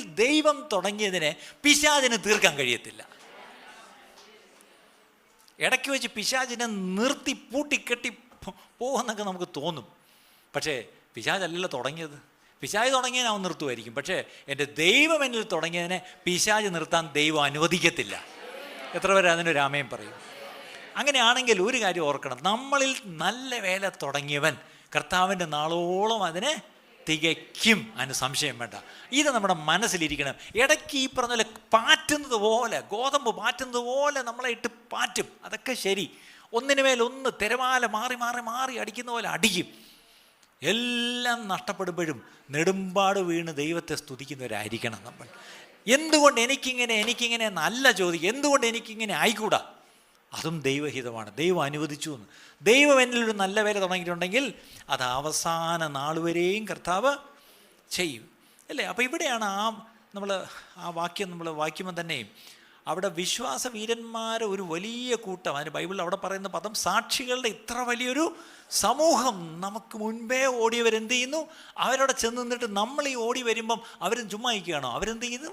ദൈവം തുടങ്ങിയതിനെ പിശാചിന് തീർക്കാൻ കഴിയത്തില്ല. ഇടയ്ക്ക് വെച്ച് പിശാചിനെ നിർത്തി പൂട്ടിക്കെട്ടി പോകുമെന്നൊക്കെ നമുക്ക് തോന്നും. പക്ഷേ പിശാചല്ലല്ലോ തുടങ്ങിയത്. പിശാജ് തുടങ്ങിയതിനെ അവൻ നിർത്തുമായിരിക്കും. പക്ഷേ എന്റെ ദൈവം എന്നിൽ തുടങ്ങിയതിനെ പിശാജ് നിർത്താൻ ദൈവം അനുവദിക്കത്തില്ല. എത്ര പേര് അതിനൊരു രാമയം പറയും. അങ്ങനെയാണെങ്കിൽ ഒരു കാര്യം ഓർക്കണം. നമ്മളിൽ നല്ല വേല തുടങ്ങിയവൻ കർത്താവിന്റെ നാളോളം അതിനെ തികയ്ക്കും അതിന് സംശയം വേണ്ട. ഇത് നമ്മുടെ മനസ്സിലിരിക്കണം. ഇടയ്ക്ക് ഈ പറഞ്ഞ പോലെ പാറ്റുന്നത് പോലെ ഗോതമ്പ് പാറ്റുന്നത് പോലെ നമ്മളെ ഇട്ട് പാറ്റും. അതൊക്കെ ശരി. ഒന്നിനു മേൽ ഒന്ന് തിരമാല മാറി മാറി മാറി അടിക്കുന്ന പോലെ അടിക്കും. എല്ലാം നഷ്ടപ്പെടുമ്പോഴും നെടുമ്പാട് വീണ് ദൈവത്തെ സ്തുതിക്കുന്നവരായിരിക്കണം നമ്മൾ. എന്തുകൊണ്ട് എനിക്കിങ്ങനെ എനിക്കിങ്ങനെ നല്ല ചോദിക്കും എന്തുകൊണ്ട് എനിക്കിങ്ങനെ ആയിക്കൂടാ? അതും ദൈവഹിതമാണ്. ദൈവം അനുവദിച്ചു എന്ന്. ദൈവം ഒരു നല്ല വേല തുടങ്ങിയിട്ടുണ്ടെങ്കിൽ അത് അവസാന നാൾ വരെയും കർത്താവ് ചെയ്യും. അല്ലേ? അപ്പോൾ ഇവിടെയാണ് ആ നമ്മൾ ആ വാക്യം നമ്മൾ വായിക്കുമ്പോൾ തന്നെ അവിടെ വിശ്വാസ വീരന്മാരെ ഒരു വലിയ കൂട്ടം അതിന് ബൈബിളിൽ അവിടെ പറയുന്ന പദം സാക്ഷികളുടെ ഇത്ര വലിയൊരു സമൂഹം നമുക്ക് മുൻപേ ഓടിയവരെന്ത് ചെയ്യുന്നു? അവരവിടെ ചെന്ന് നിന്നിട്ട് നമ്മൾ ഈ ഓടി വരുമ്പം അവരും ചുമ്മാ ഇരിക്കുകയാണോ? അവരെന്ത് ചെയ്യുന്നു?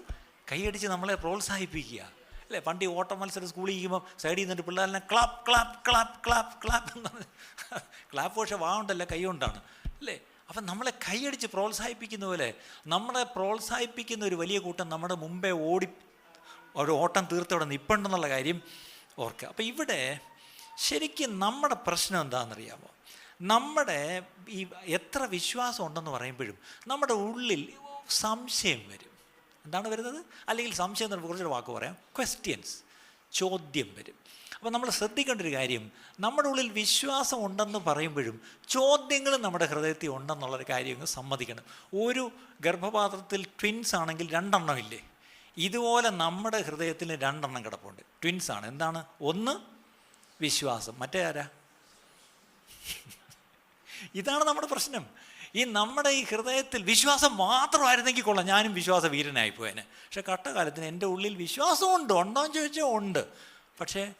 കൈയടിച്ച് നമ്മളെ പ്രോത്സാഹിപ്പിക്കുക. അല്ലേ? പണ്ട് ഈ ഓട്ട മത്സരം സ്കൂളിൽ ഇരിക്കുമ്പോൾ സൈഡിൽ നിന്നിട്ട് പിള്ളേരെ clap clap clap clap clap എന്ന് പറഞ്ഞ് ക്ലാപ്പ് പക്ഷേ വാണ്ടല്ല കൈ കൊണ്ടാണ്. അല്ലേ? അപ്പം നമ്മളെ കൈയടിച്ച് പ്രോത്സാഹിപ്പിക്കുന്ന പോലെ നമ്മളെ പ്രോത്സാഹിപ്പിക്കുന്ന ഒരു വലിയ കൂട്ടം നമ്മുടെ മുമ്പേ ഓടി ഒരു ഓട്ടം തീർത്തവിടെ നിൽപ്പുണ്ടെന്നുള്ള കാര്യം ഓർക്കുക. അപ്പം ഇവിടെ ശരിക്കും നമ്മുടെ പ്രശ്നം എന്താണെന്നറിയാമോ? നമ്മുടെ ഈ എത്ര വിശ്വാസം ഉണ്ടെന്ന് പറയുമ്പോഴും നമ്മുടെ ഉള്ളിൽ സംശയം വരും. എന്താണ് വരുന്നത്? അല്ലെങ്കിൽ സംശയം എന്ന് കുറച്ചൊരു വാക്ക് പറയാം. ക്വസ്റ്റ്യൻസ് ചോദ്യം വരും. അപ്പോൾ നമ്മൾ ശ്രദ്ധിക്കേണ്ട ഒരു കാര്യം നമ്മുടെ ഉള്ളിൽ വിശ്വാസം ഉണ്ടെന്ന് പറയുമ്പോഴും ചോദ്യങ്ങൾ നമ്മുടെ ഹൃദയത്തിൽ ഉണ്ടെന്നുള്ളൊരു കാര്യം അങ്ങ് സമ്മതിക്കണം. ഒരു ഗർഭപാത്രത്തിൽ ട്വിൻസ് ആണെങ്കിൽ രണ്ടെണ്ണം ഇല്ലേ? ഇതുപോലെ നമ്മുടെ ഹൃദയത്തിൽ രണ്ടെണ്ണം കിടപ്പുണ്ട്. ട്വിൻസ് ആണ്. എന്താണ്? ഒന്ന് വിശ്വാസം. മറ്റേ ആരാ? ഇതാണ് നമ്മുടെ പ്രശ്നം. ഈ നമ്മുടെ ഈ ഹൃദയത്തിൽ വിശ്വാസം മാത്രമായിരുന്നെങ്കിൽ കൊള്ളാം. ഞാനും വിശ്വാസ വീരനായി പോയേനെ പക്ഷെ കട്ടകാലത്തിന് എന്റെ ഉള്ളിൽ വിശ്വാസമുണ്ട്. ഉണ്ടോ എന്ന് ചോദിച്ചാൽ ഉണ്ട്. പക്ഷേ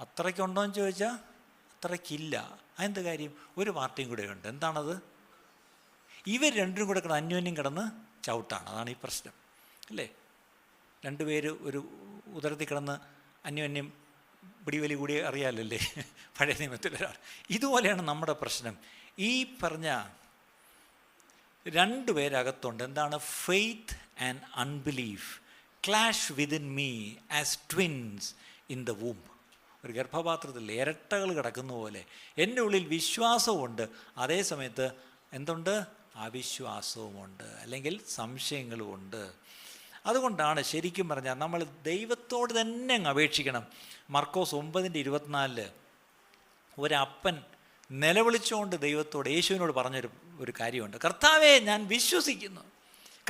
അത്രയ്ക്കുണ്ടോ എന്ന് ചോദിച്ചാൽ അത്രയ്ക്കില്ല. അതെന്ത് കാര്യം? ഒരു പാർട്ടിയും കൂടെ ഉണ്ട്. എന്താണത്? ഇവർ രണ്ടും കൂടെ കിടന്ന് അന്യോന്യം കിടന്ന് ചവിട്ടാണ്. അതാണ് ഈ പ്രശ്നം. അല്ലേ? രണ്ടുപേര് ഒരു ഉദരത്തിൽ കിടന്ന് അന്യോന്യം പിടിവലി കൂടി അറിയാലല്ലേ? പഴയ നിയമത്തിൽ ഇതുപോലെയാണ് നമ്മുടെ പ്രശ്നം. ഈ പറഞ്ഞ രണ്ട് പേരകത്തുണ്ട്. എന്താണ്? Faith and unbelief clash within me as twins in the womb ഒരു ഗർഭപാത്രത്തിൽ ഇരട്ടകൾ കിടക്കുന്ന പോലെ എന്റെ ഉള്ളിൽ വിശ്വാസമുണ്ട് അതേ സമയത്ത് എന്തുണ്ട്? അവിശ്വാസവുമുണ്ട്. അല്ലെങ്കിൽ സംശയങ്ങളുമുണ്ട്. അതുകൊണ്ടാണ് ശരിക്കും പറഞ്ഞാൽ നമ്മൾ ദൈവത്തോട് തന്നെ അങ്ങ് അപേക്ഷിക്കണം. മർക്കോസ് ഒമ്പതിന്റെ ഇരുപത്തിനാലിൽ ഒരപ്പൻ നിലവിളിച്ചുകൊണ്ട് ദൈവത്തോട് യേശുവിനോട് പറഞ്ഞൊരു ഒരു കാര്യമുണ്ട്. കർത്താവെ ഞാൻ വിശ്വസിക്കുന്നു.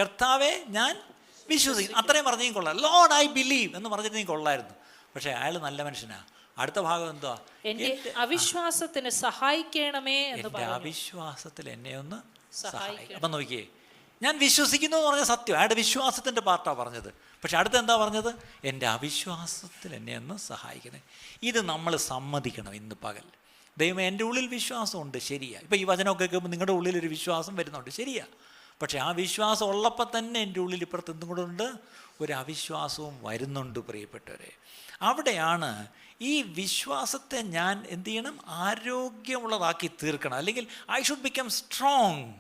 കർത്താവെ ഞാൻ വിശ്വസിക്കുന്നു. അത്രയും പറഞ്ഞെങ്കിൽ കൊള്ളാം. ലോഡ് ഐ ബിലീവ് എന്ന് പറഞ്ഞിരുന്നെങ്കിൽ കൊള്ളായിരുന്നു. പക്ഷേ അയാൾ നല്ല മനുഷ്യനാണ് അടുത്ത ഭാഗം എന്തുവാ? എന്റെ അവിശ്വാസത്തിന് സഹായിക്കണമേ എന്റെ അവിശ്വാസത്തിൽ എന്നെ ഒന്ന് സഹായിക്കണം. സഹായിക്കും അപ്പം നോക്കിയേ ഞാൻ വിശ്വസിക്കുന്നു എന്ന് പറഞ്ഞ സത്യം. അയാളുടെ വിശ്വാസത്തിന്റെ പാർട്ടാണ് പറഞ്ഞത്. പക്ഷെ അടുത്ത എന്താ പറഞ്ഞത്? എന്റെ അവിശ്വാസത്തിൽ എന്നെ ഒന്ന് സഹായിക്കണേ. ഇത് നമ്മൾ സമ്മതിക്കണം ഇന്ന് പകൽ. ദൈവം എന്റെ ഉള്ളിൽ വിശ്വാസമുണ്ട്. ശരിയാ. ഇപ്പം ഈ വചനമൊക്കെ കേൾക്കുമ്പോൾ നിങ്ങളുടെ ഉള്ളിൽ ഒരു വിശ്വാസം വരുന്നുണ്ട്. ശരിയാ. പക്ഷേ ആ വിശ്വാസം ഉള്ളപ്പോൾ തന്നെ എന്റെ ഉള്ളിൽ ഇപ്പുറത്ത് എന്തും കൂടെ ഉണ്ട്? ഒരു അവിശ്വാസവും വരുന്നുണ്ട് പ്രിയപ്പെട്ടവരെ. അവിടെയാണ് ഈ വിശ്വാസത്തെ ഞാൻ എന്ത് ചെയ്യണം? ആരോഗ്യമുള്ളതാക്കി തീർക്കണം. അല്ലെങ്കിൽ I should become strong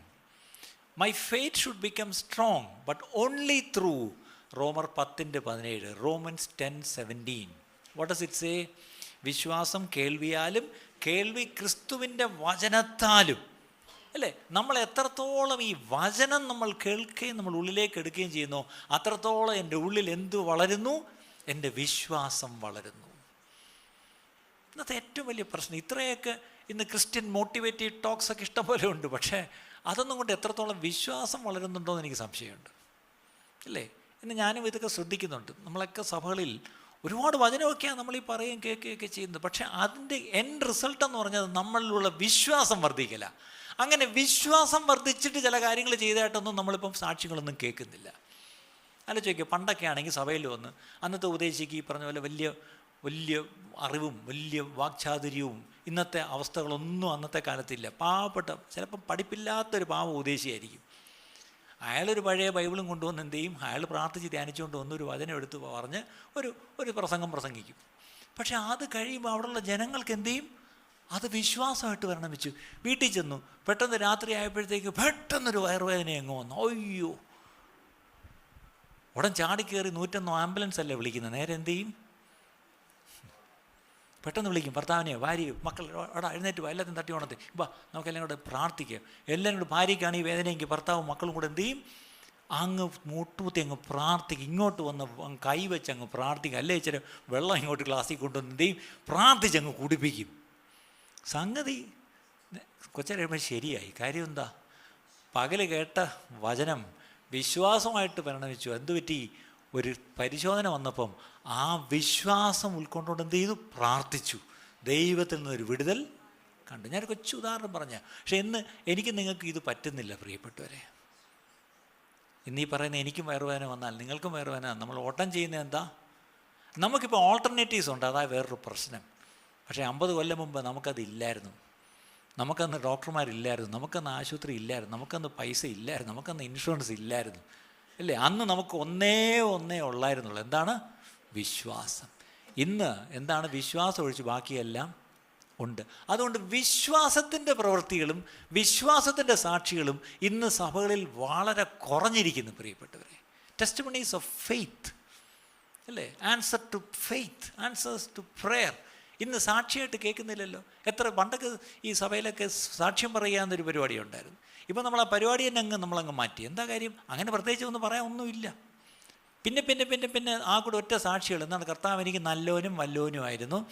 my faith should become strong but only through റോമർ പത്തിന്റെ പതിനേഴ് Romans ten seventeen. What does it say വിശ്വാസം കേൾവിയാലും കേൾവി ക്രിസ്തുവിന്റെ വചനത്താലും അല്ലേ? നമ്മൾ എത്രത്തോളം ഈ വചനം നമ്മൾ കേൾക്കുകയും നമ്മൾ ഉള്ളിലേക്ക് എടുക്കുകയും ചെയ്യുന്നു അത്രത്തോളം എന്റെ ഉള്ളിൽ എന്തു വളരുന്നു? എന്റെ വിശ്വാസം വളരുന്നു. ഇന്നത്തെ ഏറ്റവും വലിയ പ്രശ്നം ഇത്രയൊക്കെ ഇന്ന് ക്രിസ്ത്യൻ മോട്ടിവേറ്റീവ് ടോക്സ് ഒക്കെ ഇഷ്ടംപോലെ ഉണ്ട് പക്ഷേ അതൊന്നും കൊണ്ട് എത്രത്തോളം വിശ്വാസം വളരുന്നുണ്ടോ എന്ന് എനിക്ക് സംശയമുണ്ട്. അല്ലേ? ഇന്ന് ഞാനും ഇതൊക്കെ ശ്രദ്ധിക്കുന്നുണ്ട്. നമ്മളൊക്കെ സഭകളിൽ ഒരുപാട് വചനമൊക്കെയാണ് നമ്മൾ ഈ പറയുകയും കേൾക്കുകയൊക്കെ ചെയ്യുന്നത്. പക്ഷേ അതിന്റെ എൻ റിസൾട്ട് എന്ന് പറഞ്ഞത് നമ്മളിലുള്ള വിശ്വാസം വർദ്ധിക്കില്ല അങ്ങനെ വിശ്വാസം വർദ്ധിച്ചിട്ട് ചില കാര്യങ്ങൾ ചെയ്തതായിട്ടൊന്നും നമ്മളിപ്പം സാക്ഷികളൊന്നും കേൾക്കുന്നില്ല. അല്ല ചോദിക്കുക പണ്ടൊക്കെ ആണെങ്കിൽ സഭയിൽ വന്ന് അന്നത്തെ ഉപദേശിക്ക് ഈ പറഞ്ഞ പോലെ വലിയ വലിയ അറിവും വലിയ വാക്ചാതുര്യവും ഇന്നത്തെ അവസ്ഥകളൊന്നും അന്നത്തെ കാലത്തില്ല. പാവപ്പെട്ട ചിലപ്പം പഠിപ്പില്ലാത്തൊരു പാവ ഉപദേശിയായിരിക്കും അയാളൊരു പഴയ ബൈബിളും കൊണ്ടുവന്ന് എന്ത് ചെയ്യും? അയാൾ പ്രാർത്ഥിച്ച് ധ്യാനിച്ചുകൊണ്ട് ഒന്നൊരു വചനം എടുത്ത് പറഞ്ഞ് ഒരു ഒരു പ്രസംഗം പ്രസംഗിക്കും. പക്ഷേ അത് കഴിയുമ്പോൾ അവിടെയുള്ള ജനങ്ങൾക്ക് എന്ത് ചെയ്യും? അത് വിശ്വാസമായിട്ട് വരണം വെച്ചു. വീട്ടിൽ ചെന്നു. പെട്ടെന്ന് രാത്രി ആയപ്പോഴത്തേക്ക് പെട്ടെന്നൊരു വയറുവേദന അങ്ങ് വന്നു. അയ്യോ. ഉടൻ ചാടിക്കയറി നൂറ്റൊന്നോ ആംബുലൻസ് അല്ലേ വിളിക്കുന്നത്? നേരെ എന്ത് ചെയ്യും? പെട്ടെന്ന് വിളിക്കും ഭർത്താവിനെയോ ഭാര്യയോ മക്കൾ എടാ എഴുന്നേറ്റ് വാ എല്ലാത്തിനും തട്ടി ഉണർത്തി വാ നമുക്ക് എല്ലാം കൂടെ പ്രാർത്ഥിക്കുക എല്ലാവരും കൂടെ ഭാര്യയ്ക്കാണ് ഈ വേദനയെങ്കിൽ ഭർത്താവും മക്കളും കൂടെ എന്ത് ചെയ്യും? അങ്ങ് മുട്ടൂത്തി അങ്ങ് പ്രാർത്ഥിക്കും. ഇങ്ങോട്ട് വന്ന് കൈവച്ച് അങ്ങ് പ്രാർത്ഥിക്കും. അല്ലേ ഇച്ചിരി വെള്ളം ഇങ്ങോട്ട് ഗ്ലാസ്സിൽ കൊണ്ടുവന്ന് എന്ത് ചെയ്യും? പ്രാർത്ഥിച്ച് അങ്ങ് കുടിപ്പിക്കും. സംഗതി കൊച്ചറിയുമ്പോൾ ശരിയായി. കാര്യം എന്താ? പകൽ കേട്ട വചനം വിശ്വാസമായിട്ട് പരിണമിച്ചു. എന്തു പറ്റി ഒരു പരിശോധന വന്നപ്പം ആ വിശ്വാസം ഉൾക്കൊണ്ടുകൊണ്ട് എന്ത് ചെയ്തു? പ്രാർത്ഥിച്ചു. ദൈവത്തിൽ നിന്നൊരു വിടുതൽ കണ്ടു. ഞാൻ കൊച്ചു ഉദാഹരണം പറഞ്ഞ. പക്ഷെ ഇന്ന് എനിക്ക് നിങ്ങൾക്ക് ഇത് പറ്റുന്നില്ല പ്രിയപ്പെട്ടവരെ. ഇന്ന് ഈ പറയുന്ന എനിക്കും വയറുവേദന വന്നാൽ നിങ്ങൾക്കും വയറുവേദന നമ്മൾ ഓട്ടം ചെയ്യുന്നത് എന്താ? നമുക്കിപ്പോൾ ഓൾട്ടർനേറ്റീവ്സ് ഉണ്ട്. അതാ വേറൊരു പ്രശ്നം. പക്ഷേ അമ്പത് കൊല്ലം മുമ്പ് നമുക്കതില്ലായിരുന്നു നമുക്കന്ന് ഡോക്ടർമാരില്ലായിരുന്നു. നമുക്കന്ന് ആശുപത്രി ഇല്ലായിരുന്നു. നമുക്കന്ന് പൈസ ഇല്ലായിരുന്നു. നമുക്കന്ന് ഇൻഷുറൻസ് ഇല്ലായിരുന്നു. അല്ലേ അന്ന് നമുക്ക് ഒന്നേ ഒന്നേ ഉള്ളായിരുന്നുള്ളൂ. എന്താണ്? വിശ്വാസം. ഇന്ന് എന്താണ്? വിശ്വാസം ഒഴിച്ച് ബാക്കിയെല്ലാം ഉണ്ട്. അതുകൊണ്ട് വിശ്വാസത്തിന്റെ പ്രവൃത്തികളും വിശ്വാസത്തിന്റെ സാക്ഷികളും ഇന്ന് സഭകളിൽ വളരെ കുറഞ്ഞിരിക്കുന്നു പ്രിയപ്പെട്ടവരെ. ടെസ്റ്റ് മണീസ് ഓഫ് ഫെയ്ത്ത് അല്ലേ answer to faith answers to prayer ഇന്ന് സാക്ഷിയായിട്ട് കേൾക്കുന്നില്ലല്ലോ. എത്ര പണ്ടൊക്കെ ഈ സഭയിലൊക്കെ സാക്ഷ്യം പറയുക എന്നൊരു പരിപാടി ഉണ്ടായിരുന്നു. ഇപ്പോൾ നമ്മൾ ആ പരിപാടി തന്നെ അങ്ങ് നമ്മളങ്ങ് മാറ്റി. എന്താ കാര്യം? അങ്ങനെ പ്രത്യേകിച്ച് ഒന്നും പറയാൻ ഒന്നുമില്ല പിന്നെ പിന്നെ പിന്നെ പിന്നെ ആ കൂടെ ഒറ്റ സാക്ഷികൾ. എന്താണ്? കർത്താവ് എനിക്ക് നല്ലവനും വല്ലവനുമായിരുന്നു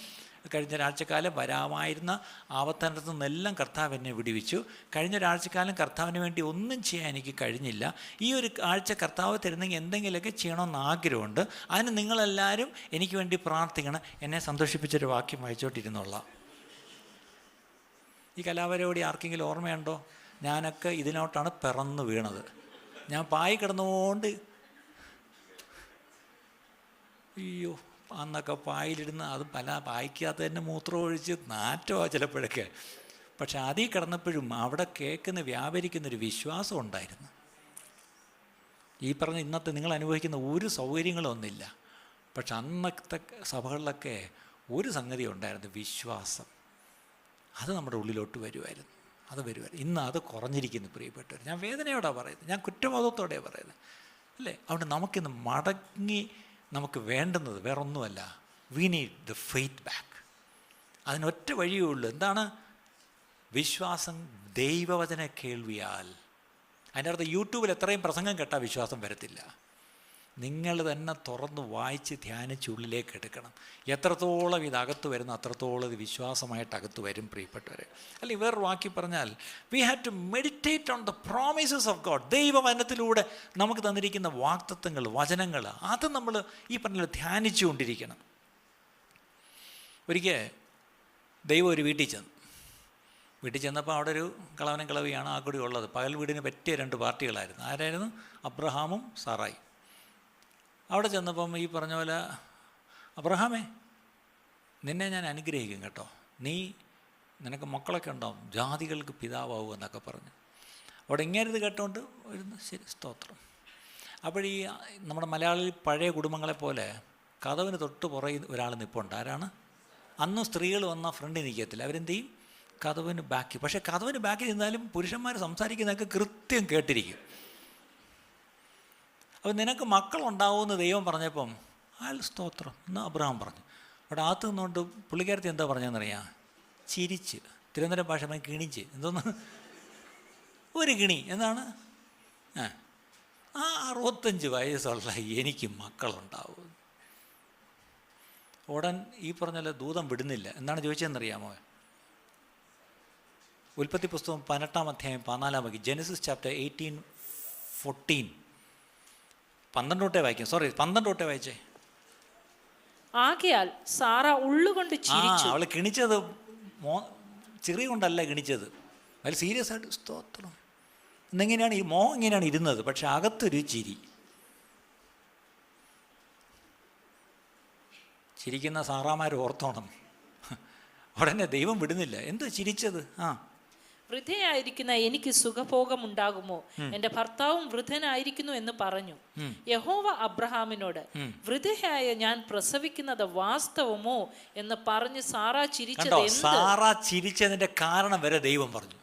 കഴിഞ്ഞ ഒരാഴ്ചക്കാലം വരാമായിരുന്ന ആവത്തനത്തു നിന്നെല്ലാം കർത്താവ് എന്നെ വിടിവിച്ചു. കഴിഞ്ഞ ഒരാഴ്ചക്കാലം കർത്താവിന് വേണ്ടി ഒന്നും ചെയ്യാൻ എനിക്ക് കഴിഞ്ഞില്ല. ഈ ഒരു ആഴ്ച കർത്താവ് തരുന്നെങ്കിൽ എന്തെങ്കിലുമൊക്കെ ചെയ്യണമെന്ന് ആഗ്രഹമുണ്ട്. അതിന് നിങ്ങളെല്ലാവരും എനിക്ക് വേണ്ടി പ്രാർത്ഥിക്കണം. എന്നെ സന്തോഷിപ്പിച്ചൊരു വാക്യം വായിച്ചോട്ടിരുന്നുള്ള ഈ കലാപരിപാടി ആർക്കെങ്കിലും ഓർമ്മയുണ്ടോ? ഞാനൊക്കെ ഇതിനോട്ടാണ് പിറന്നു വീണത്. ഞാൻ പായി കിടന്നുകൊണ്ട് അയ്യോ അന്നൊക്കെ പായിലിരുന്ന് അത് പല പായ്ക്കകത്ത് തന്നെ മൂത്രം ഒഴിച്ച് നാറ്റോ ചിലപ്പോഴൊക്കെ. പക്ഷെ അതിൽ കിടന്നപ്പോഴും അവിടെ കേൾക്കുന്ന വ്യാപരിക്കുന്നൊരു വിശ്വാസം ഉണ്ടായിരുന്നു. ഈ പറഞ്ഞ ഇന്നത്തെ നിങ്ങൾ അനുഭവിക്കുന്ന ഒരു സൗകര്യങ്ങളൊന്നുമില്ല. പക്ഷെ അന്നത്തെ സഭകളിലൊക്കെ ഒരു സംഗതി ഉണ്ടായിരുന്നു വിശ്വാസം. അത് നമ്മുടെ ഉള്ളിലോട്ട് വരുമായിരുന്നു. അത് വരുമായിരുന്നു ഇന്ന് അത് കുറഞ്ഞിരിക്കുന്നു പ്രിയപ്പെട്ടവർ. ഞാൻ വേദനയോടാണ് പറയുന്നത്. ഞാൻ കുറ്റബോധത്തോടെയാണ് പറയുന്നത്. അല്ലേ? അതുകൊണ്ട് നമുക്കിന്ന് മടങ്ങി നമുക്ക് വേണ്ടുന്നത് വേറൊന്നുമല്ല. We need the faith back അതിനൊറ്റ വഴിയേ ഉള്ളൂ. എന്താണ്? വിശ്വാസം ദൈവവചന കേൾവിയാൽ. അതിന്റെ അർത്ഥം യൂട്യൂബിൽ എത്രയും പ്രസംഗം കേട്ടാൽ വിശ്വാസം വരത്തില്ല. നിങ്ങൾ തന്നെ തുറന്ന് വായിച്ച് ധ്യാനിച്ച് ഉള്ളിലേക്ക് എടുക്കണം. എത്രത്തോളം ഇത് അകത്ത് വരുന്ന അത്രത്തോളം ഇത് വിശ്വാസമായിട്ട് അകത്ത് വരും പ്രിയപ്പെട്ടവരെ. അല്ലെങ്കിൽ വേറൊരു വാക്കി പറഞ്ഞാൽ we have to meditate on the promises of God ദൈവവചനത്തിലൂടെ നമുക്ക് തന്നിരിക്കുന്ന വാക്തത്വങ്ങൾ വചനങ്ങൾ അത് നമ്മൾ ഈ പറഞ്ഞ ധ്യാനിച്ചു കൊണ്ടിരിക്കണം ഒരിക്കൽ ദൈവം ഒരു വീട്ടിൽ ചെന്നു. വീട്ടിൽ ചെന്നപ്പോൾ അവിടെ ഒരു കളവനും കളവിയാണ് ആ കൂടി ഉള്ളത്. പകൽ വീടിന് പറ്റിയ രണ്ട് പാർട്ടികളായിരുന്നു. ആരായിരുന്നു? അബ്രഹാമും സാറായി. അവിടെ ചെന്നപ്പം ഈ പറഞ്ഞ പോലെ അബ്രഹാമേ നിന്നെ ഞാൻ അനുഗ്രഹിക്കും കേട്ടോ. നീ നിനക്ക് മക്കളൊക്കെ ഉണ്ടാവും ജാതികൾക്ക് പിതാവാകും എന്നൊക്കെ പറഞ്ഞു. അവിടെ ഇങ്ങനെ ഇത് കേട്ടോണ്ട് വരുന്നു. ശരി സ്തോത്രം. അപ്പോഴീ നമ്മുടെ മലയാളി പഴയ കുടുംബങ്ങളെ പോലെ കഥവിന് തൊട്ട് പുറകിൽ ഒരാൾ നിൽപ്പുണ്ട് ആരാണ്? അന്ന് സ്ത്രീകൾ വന്ന ഫ്രണ്ടിൽ നിൽക്കത്തില്ല. അവരെന്ത് ചെയ്യും? കഥവിന് ബാക്കി പക്ഷേ കഥവിന് ബാക്കി നിന്നാലും പുരുഷന്മാർ സംസാരിക്കുന്നതൊക്കെ കൃത്യം കേട്ടിരിക്കും. അപ്പോൾ നിനക്ക് മക്കളുണ്ടാവുമെന്ന് ദൈവം പറഞ്ഞപ്പം ആൽ സ്തോത്രം. എന്ന് അബ്രഹാം പറഞ്ഞു. അവിടെ അകത്ത് നിന്നുകൊണ്ട് പുള്ളിക്കാരത്തി എന്താ പറഞ്ഞതെന്നറിയാം? ചിരിച്ച്. തിരുവനന്തപുരം ഭാഷ പറഞ്ഞാൽ കിണിച്ച്. എന്തോന്ന്? ഒരു കിണി. എന്താണ്? ആ ആ അറുപത്തഞ്ച് വയസ്സുള്ള എനിക്ക് മക്കളുണ്ടാവും. ഉടൻ ഈ പറഞ്ഞ ദൂതം വിടുന്നില്ല. എന്താണ് ചോദിച്ചതെന്നറിയാമോ? ഉൽപ്പത്തി പുസ്തകം പതിനെട്ടാം അധ്യായം പതിനാലാം വകി ജെനസിസ് ചാപ്റ്റർ എയ്റ്റീൻ ഫോർട്ടീൻ. പന്ത്രണ്ട് തൊട്ടേ വായിക്കാം. സോറി പന്ത്രണ്ട് തൊട്ടേ വായിച്ചേ. ആകയാൽ സാറ ഉള്ളുകൊണ്ട് അവൾ ചിരിച്ചു. അവൾ കിണിച്ചത് മോ ചെറിയ കൊണ്ടല്ല കിണിച്ചത്. അതിൽ സീരിയസ് ആയിട്ട് സ്തോത്രം. എന്നെങ്ങനെയാണ് ഈ മോ ഇങ്ങനെയാണ് ഇരുന്നത് പക്ഷെ അകത്തൊരു ചിരി. ചിരിക്കുന്ന സാറാമാർ ഓർത്തോണം. ഉടനെ ദൈവം വിടുന്നില്ല. എന്തോ ചിരിച്ചത്? ആ. വൃദ്ധയായിരിക്കുന്ന എനിക്ക് സുഖഭോഗമുണ്ടാകുമോ? എന്റെ ഭർത്താവും വൃദ്ധനായിരിക്കുന്നു എന്ന് പറഞ്ഞു. യഹോവ അബ്രഹാമിനോട് വൃദ്ധയായ ഞാൻ പ്രസവിക്കുന്നത് വാസ്തവമോ? എന്ന് പറഞ്ഞ് സാറ ചിരിച്ചത് സാറ ചിരിച്ചതിന്റെ കാരണം വരെ ദൈവം പറഞ്ഞു.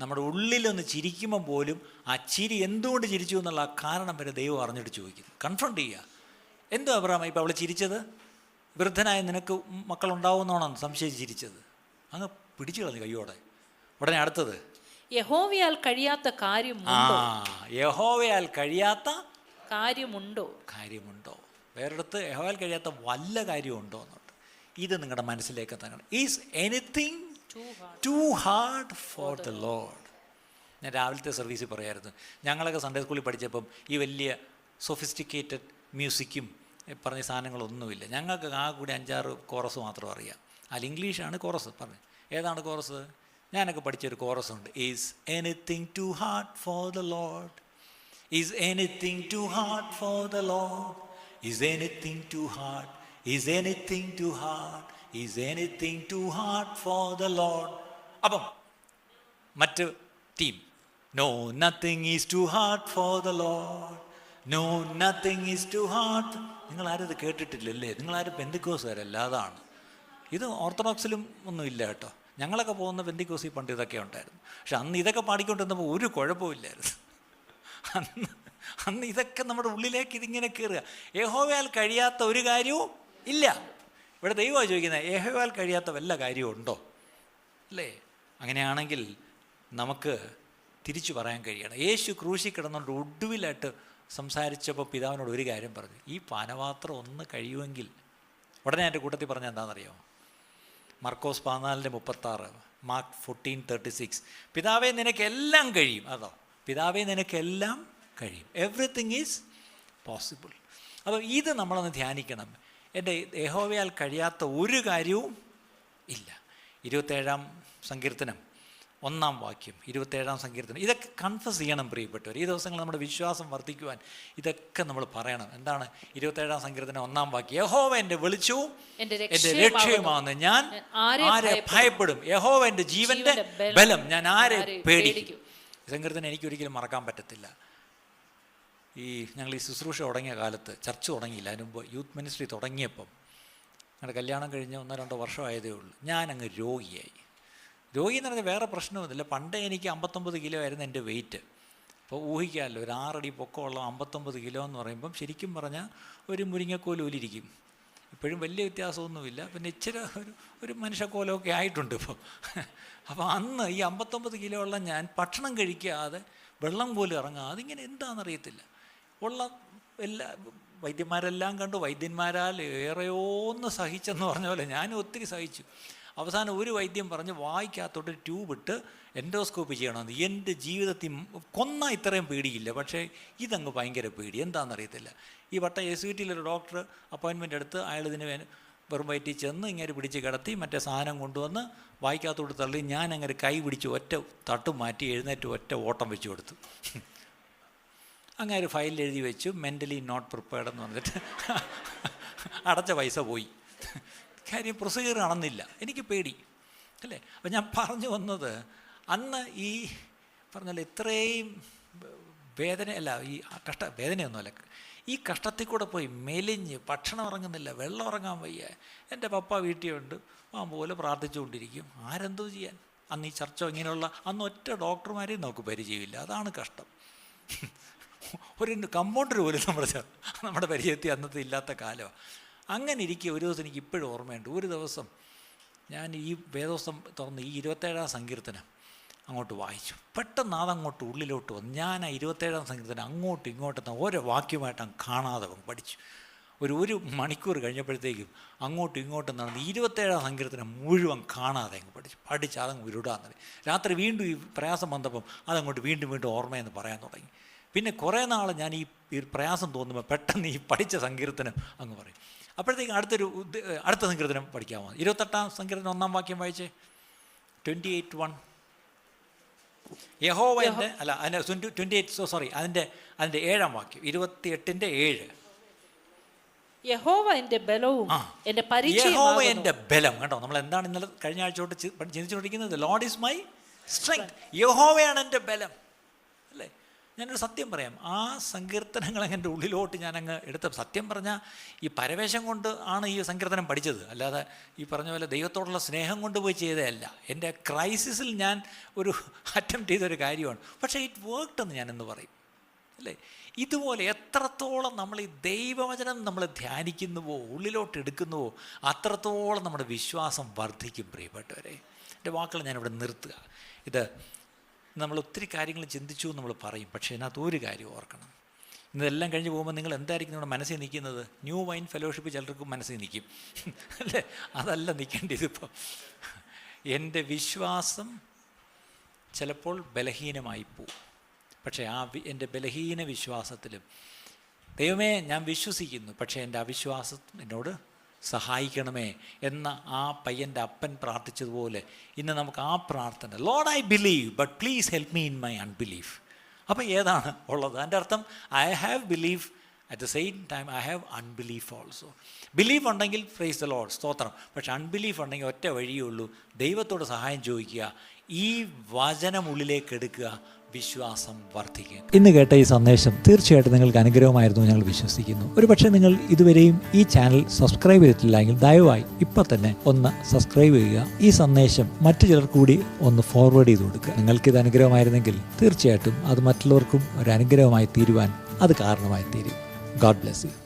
നമ്മുടെ ഉള്ളിലൊന്ന് ചിരിക്കുമ്പോൾ പോലും ആ ചിരി എന്തുകൊണ്ട് ചിരിച്ചു എന്നുള്ള കാരണം വരെ ദൈവം അറിഞ്ഞിട്ട് ചോദിക്കുന്നു. കൺഫ്രണ്ട് ചെയ്യുക. എന്തോ അബ്രഹാം ഇപ്പം അവൾ ചിരിച്ചത്? വൃദ്ധനായ നിനക്ക് മക്കളുണ്ടാവുമെന്നാണോ സംശയിച്ച് ചിരിച്ചത്? അങ്ങ് പിടിച്ചു കളഞ്ഞു കയ്യോടെ. ഉടനെ അടുത്തത്. യഹോവയാൽ കഴിയാത്ത കാര്യം ആ യഹോവയാൽ കഴിയാത്ത കാര്യമുണ്ടോ? കാര്യമുണ്ടോ? വേറെടുത്ത് യഹോവയാൽ കഴിയാത്ത വല്ല കാര്യമുണ്ടോ എന്നുണ്ട്. ഇത് നിങ്ങളുടെ മനസ്സിലേക്ക് തന്നെ is anything too hard for the Lord ഞാൻ രാവിലത്തെ സർവീസിൽ പറയായിരുന്നു. ഞങ്ങളൊക്കെ സൺഡേ സ്കൂളിൽ പഠിച്ചപ്പം ഈ വലിയ സൊഫിസ്റ്റിക്കേറ്റഡ് മ്യൂസിക്കും പറഞ്ഞ സാധനങ്ങളൊന്നുമില്ല. ഞങ്ങൾക്ക് ആ കൂടി അഞ്ചാറ് കോറസ് മാത്രം അറിയാം. അതിൽ ഇംഗ്ലീഷാണ് കോറസ് പറഞ്ഞു ഏതാണ് കോറസ് ഞാനൊക്കെ പഠിച്ചൊരു കോറസ് ഉണ്ട് is anything too hard for the Lord is anything too hard for the Lord is anything too hard is anything too hard is anything too hard for the Lord അപ്പം മറ്റ് team no nothing is too hard for the Lord no nothing is too hard നിങ്ങൾ ആരും ഇത് കേട്ടിട്ടില്ലല്ലേ? നിങ്ങൾ ആരും ബന്ധുക്കോസുകാരല്ല അതാണ്. ഇത് ഓർത്തഡോക്സിലും ഒന്നുമില്ല കേട്ടോ. ഞങ്ങളൊക്കെ പോകുന്ന ബെന്തിക്കോസി പണ്ട് ഇതൊക്കെ ഉണ്ടായിരുന്നു. പക്ഷെ അന്ന് ഇതൊക്കെ പാടിക്കൊണ്ടിരുന്നപ്പോൾ ഒരു കുഴപ്പമില്ലായിരുന്നു അന്ന് അന്ന് ഇതൊക്കെ നമ്മുടെ ഉള്ളിലേക്ക് ഇതിങ്ങനെ കയറുക. യഹോവയാൽ കഴിയാത്ത ഒരു കാര്യവും ഇല്ല. ഇവിടെ ദൈവമാണ് ചോദിക്കുന്നത് യഹോവയാൽ കഴിയാത്ത വല്ല കാര്യവും ഉണ്ടോ? അല്ലേ? അങ്ങനെയാണെങ്കിൽ നമുക്ക് തിരിച്ചു പറയാൻ കഴിയണം. യേശു ക്രൂശി കിടന്നുകൊണ്ട് ഒടുവിലായിട്ട് സംസാരിച്ചപ്പോൾ പിതാവിനോട് ഒരു കാര്യം പറഞ്ഞു. ഈ പാനപാത്രം ഒന്ന് കഴിയുമെങ്കിൽ ഉടനെ എന്റെ കൂട്ടത്തിൽ പറഞ്ഞ എന്താണെന്നറിയാമോ? മർക്കോസ് പതിനാലിന്റെ മുപ്പത്താറ് മാർക്ക് ഫോർട്ടീൻ തേർട്ടി സിക്സ് പിതാവെ നിനക്കെല്ലാം കഴിയും. അതോ പിതാവെ നിനക്കെല്ലാം കഴിയും. എവറിത്തിങ് ഈസ് പോസിബിൾ അപ്പോൾ ഇത് നമ്മളൊന്ന് ധ്യാനിക്കണം. എന്റെ യഹോവയാൽ കഴിയാത്ത ഒരു കാര്യവും ഇല്ല. ഇരുപത്തേഴാം സങ്കീർത്തനം. ഒന്നാം വാക്യം ഇരുപത്തേഴാം സങ്കീർത്തനം. ഇതൊക്കെ കൺഫസ് ചെയ്യണം പ്രിയപ്പെട്ടവർ ഈ ദിവസങ്ങൾ നമ്മുടെ വിശ്വാസം വർദ്ധിക്കുവാൻ ഇതൊക്കെ നമ്മൾ പറയണം. എന്താണ്? ഇരുപത്തേഴാം സങ്കീർത്തനം ഒന്നാം വാക്യം. യഹോവ എന്റെ വെളിച്ചവും എന്റെ എന്റെ. രക്ഷയുമാകുന്നു. ഞാൻ ആരെ ഭയപ്പെടും? യഹോവ എന്റെ ജീവന്റെ ബലം. ഞാൻ ആരെ പേടിക്കും? സങ്കീർത്തനം എനിക്ക് എനിക്കൊരിക്കലും മറക്കാൻ പറ്റത്തില്ല. ഈ ഞങ്ങൾ ഈ ശുശ്രൂഷ തുടങ്ങിയ കാലത്ത് ചർച്ച തുടങ്ങിയില്ല. അതിന് മുമ്പ് യൂത്ത് മിനിസ്ട്രി തുടങ്ങിയപ്പം ഞങ്ങളുടെ കല്യാണം കഴിഞ്ഞ് ഒന്നോ രണ്ടോ വർഷമായതേ ഉള്ളൂ. ഞാനങ്ങ് അങ്ങ് രോഗിയായി. രോഗി എന്ന് പറഞ്ഞാൽ വേറെ പ്രശ്നമൊന്നുമില്ല. പണ്ടേ എനിക്ക് അമ്പത്തൊമ്പത് കിലോ ആയിരുന്നു എന്റെ വെയിറ്റ് അപ്പോൾ ഊഹിക്കാമല്ലോ ഒരു ആറടി പൊക്കമുള്ള അമ്പത്തൊമ്പത് കിലോ എന്ന് പറയുമ്പം ശരിക്കും പറഞ്ഞാൽ ഒരു മുരിങ്ങക്കോലൂലിരിക്കും ഇപ്പോഴും വലിയ വ്യത്യാസമൊന്നുമില്ല. പിന്നെ ഇച്ചിരി ഒരു ഒരു മനുഷ്യക്കോലമൊക്കെ ആയിട്ടുണ്ട് ഇപ്പോൾ അപ്പോൾ അന്ന് ഈ അമ്പത്തൊമ്പത് കിലോ ഉള്ള ഞാൻ ഭക്ഷണം കഴിക്കാതെ വെള്ളം പോലും ഇറങ്ങാതെ ഇങ്ങനെ എന്താണെന്നറിയത്തില്ല. ഉള്ള എല്ലാ വൈദ്യന്മാരെല്ലാം കണ്ടു. വൈദ്യന്മാരാൽ ഏറെയോന്ന് സഹിച്ചെന്ന് പറഞ്ഞ പോലെ ഞാനും ഒത്തിരി സഹിച്ചു. അവസാനം ഒരു വൈദ്യം പറഞ്ഞ് വായിക്കകത്തോട്ട് ട്യൂബ് ഇട്ട് എൻഡോസ്കോപ്പി ചെയ്യണമെന്ന്. എന്റെ ജീവിതത്തിൽ കൊന്ന ഇത്രയും പേടിയില്ല. പക്ഷേ ഇതങ്ങ് ഭയങ്കര പേടി. എന്താണെന്നറിയത്തില്ല ഈ വട്ട എസ് വി ഡോക്ടർ അപ്പോയിൻമെന്റ് എടുത്ത് അയാൾ ഇതിന് വെറും വയറ്റിൽ ചെന്ന് ഇങ്ങനെ പിടിച്ച് കിടത്തി മറ്റേ സാധനം കൊണ്ടുവന്ന് വായിക്കാത്തോട്ട് തള്ളി ഞാൻ അങ്ങനെ കൈ പിടിച്ച് ഒറ്റ തട്ട് മാറ്റി എഴുന്നേറ്റ് ഒറ്റ ഓട്ടം വെച്ച് കൊടുത്തു. അങ്ങനെ ഒരു ഫയലിൽ എഴുതി വെച്ചു. മെന്റലി നോട്ട് പ്രിപ്പയർഡ് എന്ന് പറഞ്ഞിട്ട് അടച്ച പൈസ പോയി. കാര്യം പ്രൊസീജിയർ നടന്നില്ല. എനിക്ക് പേടി. അല്ലേ? അപ്പം ഞാൻ പറഞ്ഞു വന്നത് അന്ന് ഈ പറഞ്ഞല്ലോ ഇത്രയും വേദന അല്ല ഈ കഷ്ട വേദനയൊന്നുമല്ല. ഈ കഷ്ടത്തിൽ കൂടെ പോയി മെലിഞ്ഞ് ഭക്ഷണം ഇറങ്ങുന്നില്ല വെള്ളം ഇറങ്ങാൻ വയ്യ. എന്റെ പപ്പ വീട്ടിലുണ്ട്. ആ പോലെ പ്രാർത്ഥിച്ചുകൊണ്ടിരിക്കും. ആരെന്തോ ചെയ്യാൻ? അന്ന് ഈ ചർച്ച ഇങ്ങനെയുള്ള അന്ന് ഒറ്റ ഡോക്ടർമാരെയും നമുക്ക് പരിചയമില്ല. അതാണ് കഷ്ടം. ഒരു കമ്പൗണ്ടർ പോലും നമ്മുടെ നമ്മുടെ പരിചയത്തിൽ അന്നത്തെ ഇല്ലാത്ത കാലമാണ്. അങ്ങനെ ഇരിക്കുക ഒരു ദിവസം എനിക്ക് ഇപ്പോഴും ഓർമ്മയുണ്ട്. ഒരു ദിവസം ഞാൻ ഈ വേദോസം തുറന്ന് ഈ ഇരുപത്തേഴാം സങ്കീർത്തനം അങ്ങോട്ട് വായിച്ചു. പെട്ടെന്ന് അതങ്ങോട്ട് ഉള്ളിലോട്ട് വന്നു. ഞാൻ ആ ഇരുപത്തേഴാം സങ്കീർത്തനം അങ്ങോട്ടും ഇങ്ങോട്ടും ഓരോ വാക്യമായിട്ട് കാണാതെ പഠിച്ചു. ഒരു ഒരു മണിക്കൂർ കഴിഞ്ഞപ്പോഴത്തേക്കും അങ്ങോട്ടും ഇങ്ങോട്ടും നടന്ന് ഇരുപത്തേഴാം സങ്കീർത്തനം മുഴുവൻ കാണാതെ അങ്ങ് പഠിച്ചു. പഠിച്ച് അതങ്ങ് ഉരുടാൻ രാത്രി വീണ്ടും ഈ പ്രയാസം വന്നപ്പം അതങ്ങോട്ട് വീണ്ടും വീണ്ടും ഓർമ്മയെന്ന് പറയാൻ തുടങ്ങി. പിന്നെ കുറേ നാൾ ഞാൻ ഈ പ്രയാസം തോന്നുമ്പോൾ പെട്ടെന്ന് ഈ പഠിച്ച സങ്കീർത്തനം അങ്ങ് പറയും. അപ്പോഴത്തേക്കും അടുത്തൊരു അടുത്ത സങ്കീർത്തനം പഠിക്കാമോ? ഇരുപത്തെട്ടാം സങ്കീർത്തനം ഒന്നാം വാക്യം വായിച്ചേ. ട്വന്റി എയ്റ്റ് വൺ യഹോവന്റെ അല്ല അതിന്റെ ട്വന്റി എയ്റ്റ് സോ സോറി അതിന്റെ അതിന്റെ ഏഴാം വാക്യം. ഇരുപത്തി എട്ടിന്റെ ഏഴ്. യഹോവ എന്റെ ബലവും ആ. എന്റെ യഹോവ പരിചയമാകുന്നു ബലം. കേട്ടോ നമ്മൾ എന്താണ് ഇന്നലെ കഴിഞ്ഞ ആഴ്ച തൊട്ട് ചിന്തിച്ചുകൊണ്ടിരിക്കുന്നത്? ലോഡ് ഈസ് മൈ സ്ട്രെങ്ത് യഹോവയാണ് എന്റെ ബലം. ഞാനൊരു സത്യം പറയാം. ആ സങ്കീർത്തനങ്ങൾ എന്റെ ഉള്ളിലോട്ട് ഞാനങ്ങ് എടുത്ത സത്യം പറഞ്ഞാൽ ഈ പരവേശം കൊണ്ട് ആണ് ഈ സങ്കീർത്തനം പഠിച്ചത്. അല്ലാതെ ഈ പറഞ്ഞ പോലെ ദൈവത്തോടുള്ള സ്നേഹം കൊണ്ട് പോയി ചെയ്തതല്ല എന്റെ ക്രൈസിസിൽ ഞാൻ ഒരു അറ്റംപ്റ്റ് ചെയ്തൊരു കാര്യമാണ്. പക്ഷേ ഇറ്റ് വർക്ക്ഡ് എന്ന് ഞാനെന്ന് പറയും. അല്ലേ? ഇതുപോലെ എത്രത്തോളം നമ്മൾ ഈ ദൈവവചനം നമ്മൾ ധ്യാനിക്കുന്നുവോ ഉള്ളിലോട്ട് എടുക്കുന്നുവോ അത്രത്തോളം നമ്മുടെ വിശ്വാസം വർദ്ധിക്കും പ്രിയപ്പെട്ടവരെ. എന്റെ വാക്കുകൾ ഞാനിവിടെ നിർത്തുക. ഇത് നമ്മൾ ഒത്തിരി കാര്യങ്ങൾ ചിന്തിച്ചു എന്ന് നമ്മൾ പറയും. പക്ഷേ ഇതിനകത്ത് ഒരു കാര്യം ഓർക്കണം. ഇതെല്ലാം കഴിഞ്ഞ് പോകുമ്പോൾ നിങ്ങൾ എന്തായിരിക്കും നമ്മുടെ മനസ്സിൽ നിൽക്കുന്നത്? ന്യൂ വൈൻ ഫെലോഷിപ്പ് ചിലർക്കും മനസ്സിൽ നിൽക്കും. അല്ലേ? അതല്ല നിൽക്കേണ്ടത് ഇപ്പോൾ എന്റെ വിശ്വാസം ചിലപ്പോൾ ബലഹീനമായി പോവും. പക്ഷേ ആ എന്റെ ബലഹീന വിശ്വാസത്തിലും ദൈവമേ ഞാൻ വിശ്വസിക്കുന്നു. പക്ഷേ എന്റെ അവിശ്വാസം എന്നോട് സഹായിക്കണമേ എന്ന ആ പയ്യന്റെ അപ്പൻ പ്രാർത്ഥിച്ചതുപോലെ ഇന്ന് നമുക്ക് ആ പ്രാർത്ഥന. Lord I believe but please help me in my unbelief അപ്പം ഏതാണ് ഉള്ളത്? അതിന്റെ അർത്ഥം I have believe at the same time I have unbelief also belief ഉണ്ടെങ്കിൽ ഫ്രേസ് ദ ലോഡ് സ്തോത്രം. പക്ഷെ അൺബിലീഫ് ഉണ്ടെങ്കിൽ ഒറ്റ വഴിയേ ഉള്ളൂ ദൈവത്തോട് സഹായം ചോദിക്കുക ഈ വചനം ഉള്ളിലേക്ക് എടുക്കുക വിശ്വാസം വർദ്ധിക്കും ഇന്ന് കേട്ട ഈ സന്ദേശം തീർച്ചയായിട്ടും നിങ്ങൾക്ക് അനുഗ്രഹമായിരുന്നു ഞങ്ങൾ വിശ്വസിക്കുന്നു. ഒരു പക്ഷേ നിങ്ങൾ ഇതുവരെയും ഈ ചാനൽ സബ്സ്ക്രൈബ് ചെയ്തിട്ടില്ലെങ്കിൽ ദയവായി ഇപ്പം തന്നെ ഒന്ന് സബ്സ്ക്രൈബ് ചെയ്യുക. ഈ സന്ദേശം മറ്റു ചിലർ കൂടി ഒന്ന് ഫോർവേഡ് ചെയ്ത് കൊടുക്കുക. നിങ്ങൾക്ക് ഇത് അനുഗ്രഹമായിരുന്നെങ്കിൽ തീർച്ചയായിട്ടും അത് മറ്റുള്ളവർക്കും ഒരു അനുഗ്രഹമായി തീരുവാൻ അത് കാരണമായി തീരും. God bless you